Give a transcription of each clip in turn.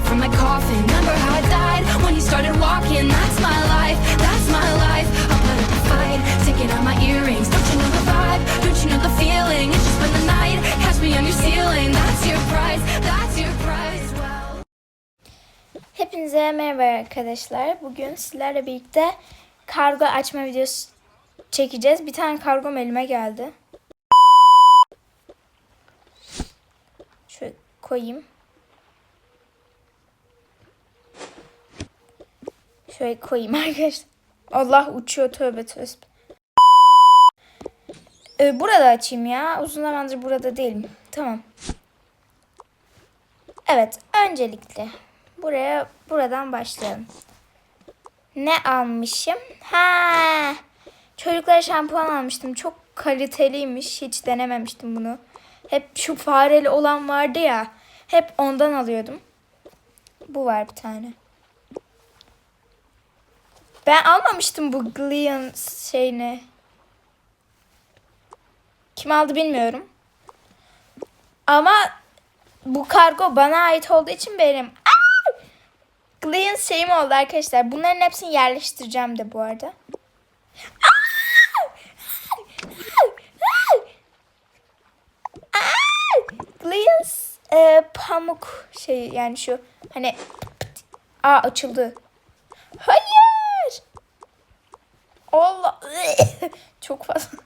it from my coffin. Remember how I died when you started walking? That's my life, that's my life. I'll put up a fight, taking out my earrings. Don't you know the vibe? Don't you know the feeling? It's just spend the night, catch me on your ceiling. That's your prize, that's your prize. Hepinize merhaba arkadaşlar. Bugün sizlerle birlikte kargo açma videosu çekeceğiz. Bir tane kargom elime geldi. Şöyle koyayım. Şöyle koyayım arkadaşlar. Allah uçuyor tövbe tövbe. Ee, burada açayım ya. Uzun zamandır burada değilim. Tamam. Evet, öncelikle buraya buradan başlayalım. Ne almışım? Ha! Çocuklara şampuan almıştım. Çok kaliteliymiş. Hiç denememiştim bunu. Hep şu fareli olan vardı ya. Hep ondan alıyordum. Bu var bir tane. Ben almamıştım bu Gleon şeyini. Kim aldı bilmiyorum. Ama bu kargo bana ait olduğu için benim. Glean şeyim oldu arkadaşlar. Bunların hepsini yerleştireceğim de bu arada. Gleans e, pamuk şey yani şu hani Aa açıldı. Hayır. Allah. Çok fazla.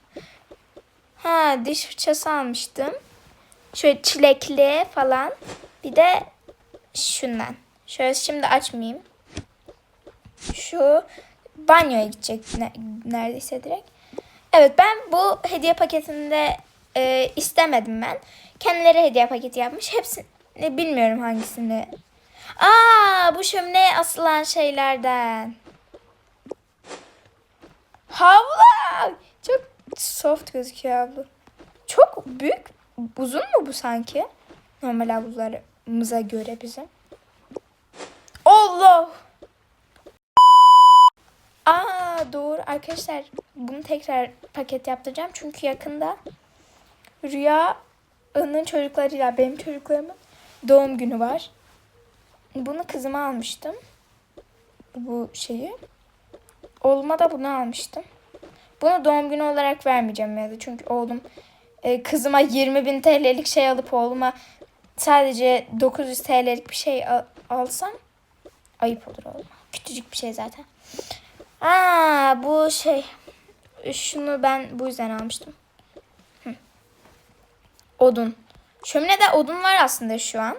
Ha diş fırçası almıştım. Şöyle çilekli falan. Bir de şundan. Şöyle şimdi açmayayım. Şu banyoya gidecek ne- neredeyse direkt. Evet ben bu hediye paketinde e, istemedim ben. Kendileri hediye paketi yapmış. Hepsini bilmiyorum hangisini. Aa bu şömineye asılan şeylerden. Havlu. Çok soft gözüküyor havlu. Çok büyük, uzun mu bu sanki? Normal havlularımıza göre bizim. Allah! Aa doğru arkadaşlar bunu tekrar paket yaptıracağım çünkü yakında Rüya'nın çocuklarıyla benim çocuklarımın doğum günü var. Bunu kızıma almıştım. Bu şeyi. Oğluma da bunu almıştım. Bunu doğum günü olarak vermeyeceğim ya da çünkü oğlum e, kızıma 20 bin TL'lik şey alıp oğluma sadece 900 TL'lik bir şey al- alsam ayıp olur oğluma. Küçücük bir şey zaten. Aa bu şey şunu ben bu yüzden almıştım. Hı. Odun. Şöminede odun var aslında şu an.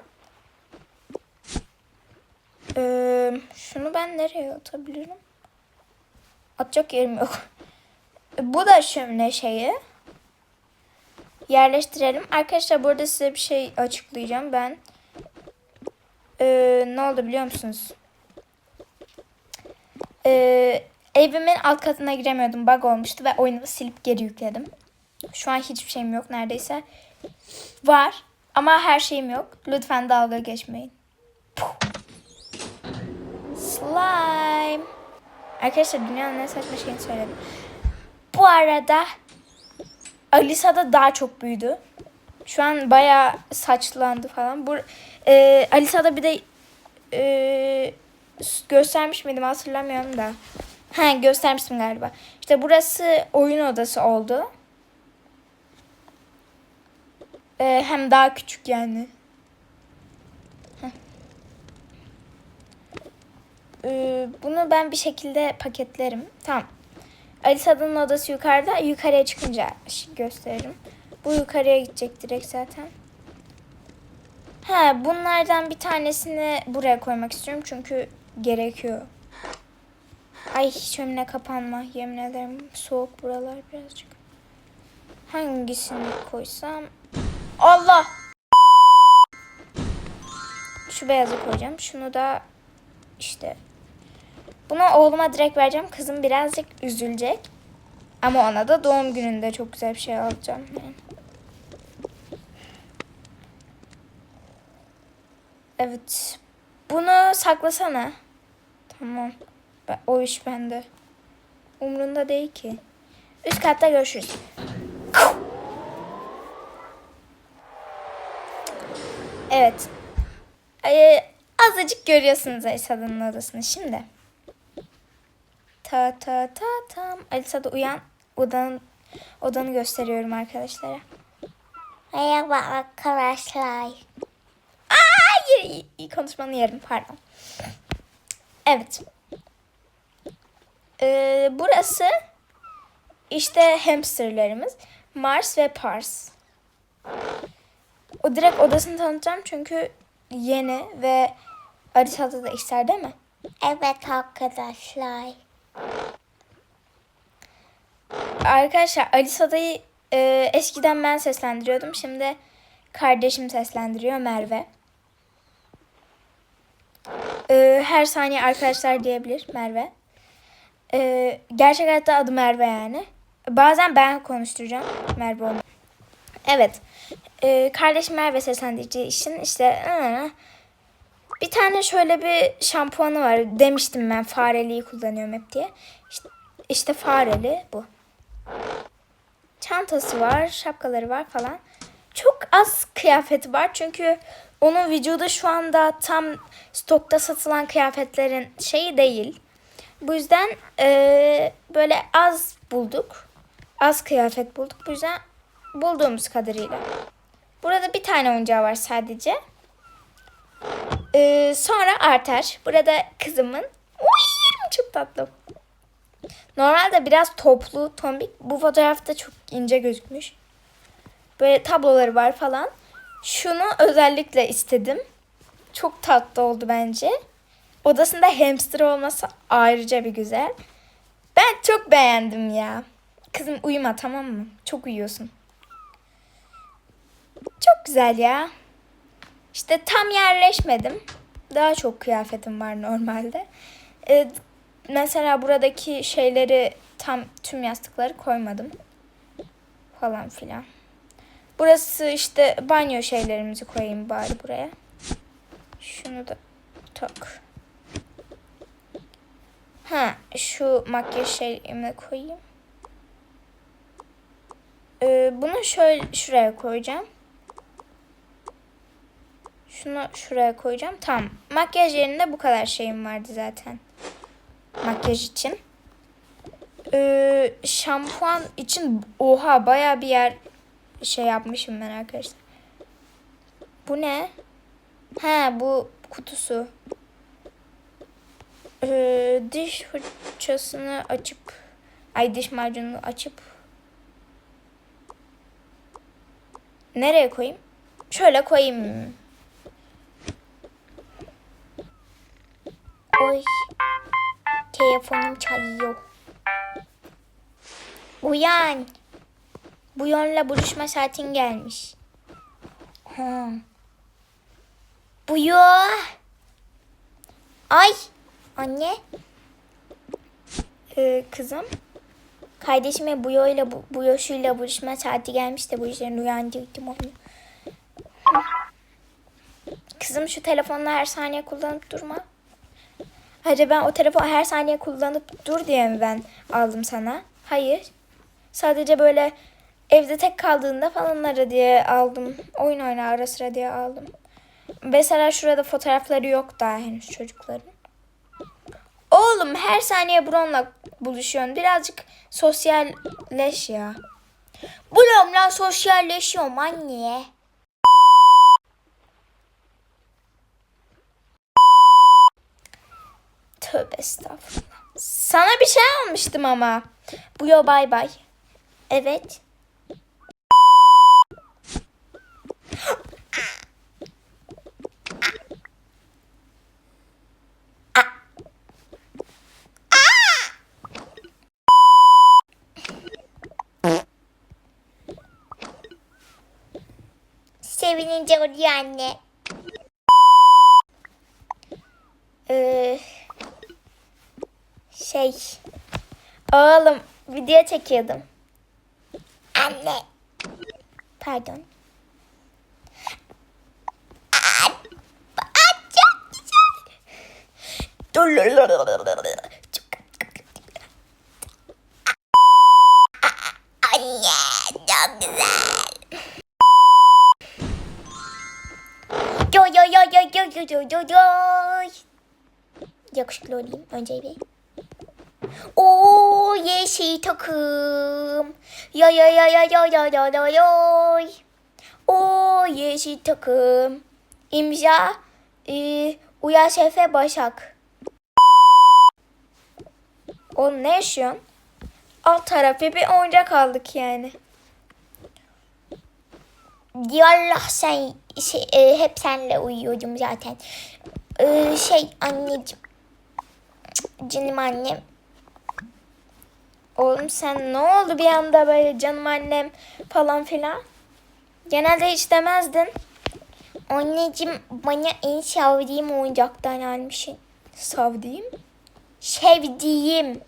Ee, şunu ben nereye atabilirim? Atacak yerim yok. Bu da şömine şeyi. Yerleştirelim. Arkadaşlar burada size bir şey açıklayacağım. Ben ee, ne oldu biliyor musunuz? Ee, evimin alt katına giremiyordum. Bug olmuştu ve oyunu silip geri yükledim. Şu an hiçbir şeyim yok neredeyse. Var ama her şeyim yok. Lütfen dalga geçmeyin. Puh. Slime. Arkadaşlar dünyanın en saçma şeyini söyledim. Bu arada Alisa da daha çok büyüdü. Şu an bayağı saçlandı falan. Bu e, Alisa'da bir de e, göstermiş miydim hatırlamıyorum da. Ha göstermiştim galiba. İşte burası oyun odası oldu. E, hem daha küçük yani. Heh. E, bunu ben bir şekilde paketlerim. Tamam. Alisa'nın odası yukarıda. Yukarıya çıkınca gösteririm. Bu yukarıya gidecek direkt zaten. Ha, bunlardan bir tanesini buraya koymak istiyorum çünkü gerekiyor. Ay şömine kapanma yemin ederim soğuk buralar birazcık. Hangisini koysam? Allah! Şu beyazı koyacağım. Şunu da işte bunu oğluma direkt vereceğim. Kızım birazcık üzülecek. Ama ona da doğum gününde çok güzel bir şey alacağım. Evet. Bunu saklasana. Tamam. O iş bende. Umrunda değil ki. Üst katta görüşürüz. Evet. Ee, azıcık görüyorsunuz Alisa'nın odasını şimdi. Ta ta ta tam. Alisa da uyan. Odanın, odanı gösteriyorum arkadaşlara. Merhaba arkadaşlar. Aa, iyi, iyi konuşmanı yerim pardon. Evet. Ee, burası işte hamsterlarımız. Mars ve Pars. O direkt odasını tanıtacağım çünkü yeni ve haritada da ister değil mi? Evet arkadaşlar. Arkadaşlar Alisa'dayı e, eskiden ben seslendiriyordum. Şimdi kardeşim seslendiriyor Merve. E, her saniye arkadaşlar diyebilir Merve. E, gerçek hayatta adı Merve yani. Bazen ben konuşturacağım Merve onu. Evet. E, kardeşim Merve seslendireceği için işte ıı, bir tane şöyle bir şampuanı var. Demiştim ben fareliği kullanıyorum hep diye. İşte, işte fareli bu çantası var, şapkaları var falan. Çok az kıyafeti var çünkü onun vücudu şu anda tam stokta satılan kıyafetlerin şeyi değil. Bu yüzden eee, böyle az bulduk. Az kıyafet bulduk. Bu yüzden bulduğumuz kadarıyla. Burada bir tane oyuncağı var sadece. Eee, sonra arter. Burada kızımın. Uy, çok tatlı. Normalde biraz toplu, tombik. Bu fotoğrafta çok ince gözükmüş. Böyle tabloları var falan. Şunu özellikle istedim. Çok tatlı oldu bence. Odasında hamster olması ayrıca bir güzel. Ben çok beğendim ya. Kızım uyuma tamam mı? Çok uyuyorsun. Çok güzel ya. İşte tam yerleşmedim. Daha çok kıyafetim var normalde. Ee, mesela buradaki şeyleri tam tüm yastıkları koymadım. Falan filan. Burası işte banyo şeylerimizi koyayım bari buraya. Şunu da tak. Ha şu makyaj şeyimi koyayım. Ee, bunu şöyle şuraya koyacağım. Şunu şuraya koyacağım. Tamam. Makyaj yerinde bu kadar şeyim vardı zaten makyaj için. Ee, şampuan için oha baya bir yer şey yapmışım ben arkadaşlar. Bu ne? Ha bu kutusu. Ee, diş fırçasını açıp ay diş macununu açıp nereye koyayım? Şöyle koyayım. Oy. Telefonum çalıyor. Uyan. Bu yönle buluşma saatin gelmiş. Ha. Buyur. Ay. Anne. Ee, kızım. Kardeşime bu yoyla bu, bu yoşuyla buluşma saati gelmiş de bu yüzden uyandırdım onu. Kızım şu telefonla her saniye kullanıp durma. Hadi ben o telefonu her saniye kullanıp dur diye mi ben aldım sana? Hayır. Sadece böyle evde tek kaldığında falan ara diye aldım. Oyun oyna ara sıra diye aldım. Mesela şurada fotoğrafları yok daha henüz çocukların. Oğlum her saniye Bron'la buluşuyorsun. Birazcık sosyalleş ya. Buramla sosyalleşiyorum anne. Tövbe estağfurullah. Sana bir şey almıştım ama. Bu yo bay bay. Evet. Sevinince oluyor anne. Ee, şey. Oğlum video çekiyordum. Anne. Pardon. Anne çok güzel. Yo yo yo yo oy oy oy oy. Yakışıklı olayım önce bir. Yeşil takım. Ya ya ya ya ya ya ya ya ya. O yeşil takım. İmza e, Uyas Efe Başak. Oğlum ne yaşıyorsun? Alt tarafı bir oyuncak aldık yani. Yallah sen şey, e, hep senle uyuyordum zaten. E, şey anneciğim. Canım annem. Oğlum sen ne oldu bir anda böyle canım annem falan filan? Genelde hiç demezdin. Anneciğim bana en sevdiğim oyuncaktan almışsın. Savdiyim. Sevdiğim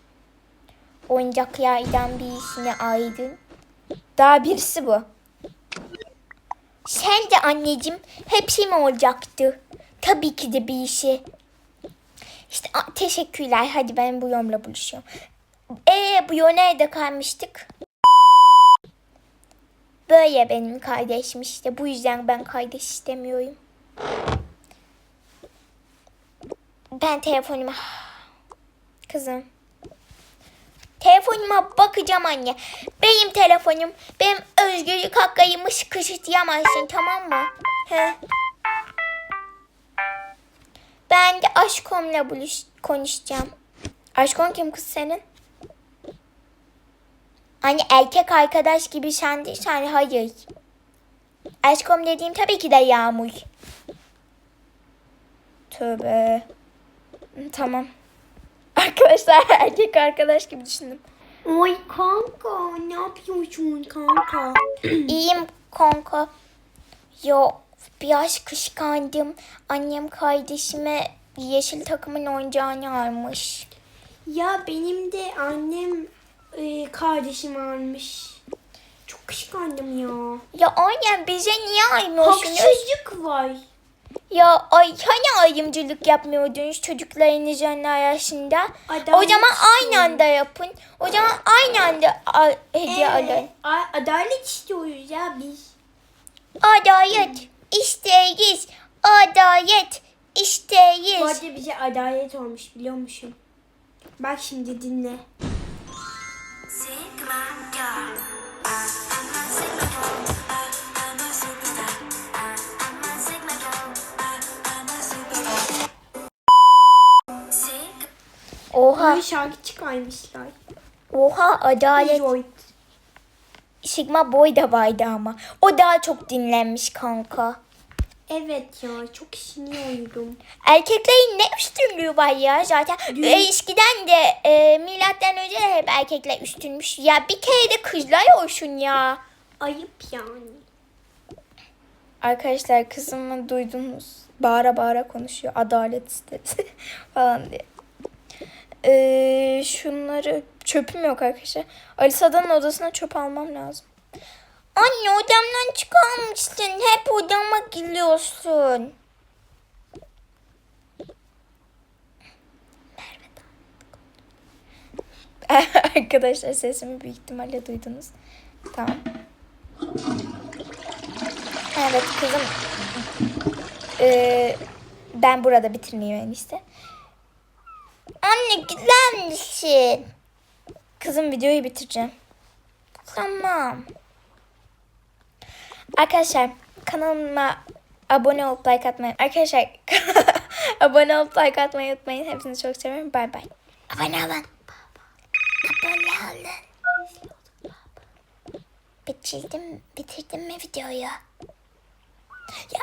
oyuncaklardan birisini aldın. Daha birisi bu. Sen de anneciğim hepsi mi olacaktı? Tabii ki de bir işi. İşte a, teşekkürler. Hadi ben bu yomla buluşuyorum. Ee bu yol nerede kalmıştık? Böyle benim kardeşim işte. Bu yüzden ben kardeş istemiyorum. Ben telefonuma Kızım. Telefonuma bakacağım anne. Benim telefonum. Benim özgürlük hakkımı kısıtlayamazsın tamam mı? He. Ben de aşkomla buluş konuşacağım. Aşkon kim kız senin? Hani erkek arkadaş gibi sen değilsen hayır. Aşkom dediğim tabii ki de Yağmur. Tövbe. Tamam. Arkadaşlar erkek arkadaş gibi düşündüm. Oy kanka ne yapıyorsun kanka? İyiyim kanka. Yo biraz kıskandım. Annem kardeşime yeşil takımın oyuncağını almış. ya benim de annem e, kardeşim almış. Çok kıskandım ya. Ya annem bize niye almıyorsunuz? Haksızlık var. Ya ay hani ayrımcılık yapmıyordunuz çocuklarınızın arasında? Adalet o zaman aynı anda yapın. O zaman aynı anda al- hediye alın. Evet, a- adalet istiyoruz ya biz. Adalet isteyiz. Adalet Bu isteyiz. arada bize adalet olmuş biliyor musun? Bak şimdi dinle. Oha, Böyle şarkı çıkarmışlar. oha adalet. Joy. Sigma Boy da vardı ama. O daha çok dinlenmiş kanka. Evet ya çok sinirliyim. Erkeklerin ne üstünlüğü var ya zaten. E, eskiden de e, milattan önce de hep erkekler üstünmüş. Ya bir kere de kızlar olsun ya. Ayıp yani. Arkadaşlar kızımı duydunuz. Bağıra bağıra konuşuyor. Adalet istedi falan diye. Ee, şunları çöpüm yok arkadaşlar. Alisa'nın odasına çöp almam lazım. Anne odamdan çıkarmışsın. Hep odama giriyorsun. arkadaşlar sesimi büyük ihtimalle duydunuz. Tamam. Evet kızım. Ee, ben burada bitirmeyeyim en iyisi. Anne güzel misin? Kızım videoyu bitireceğim. Tamam. Arkadaşlar kanalıma abone olup like atmayı arkadaşlar abone olup like atmayı unutmayın. Hepinizi çok seviyorum. Bay bay. Abone olun. Abone olun. Bitirdim, bitirdim mi videoyu? Ya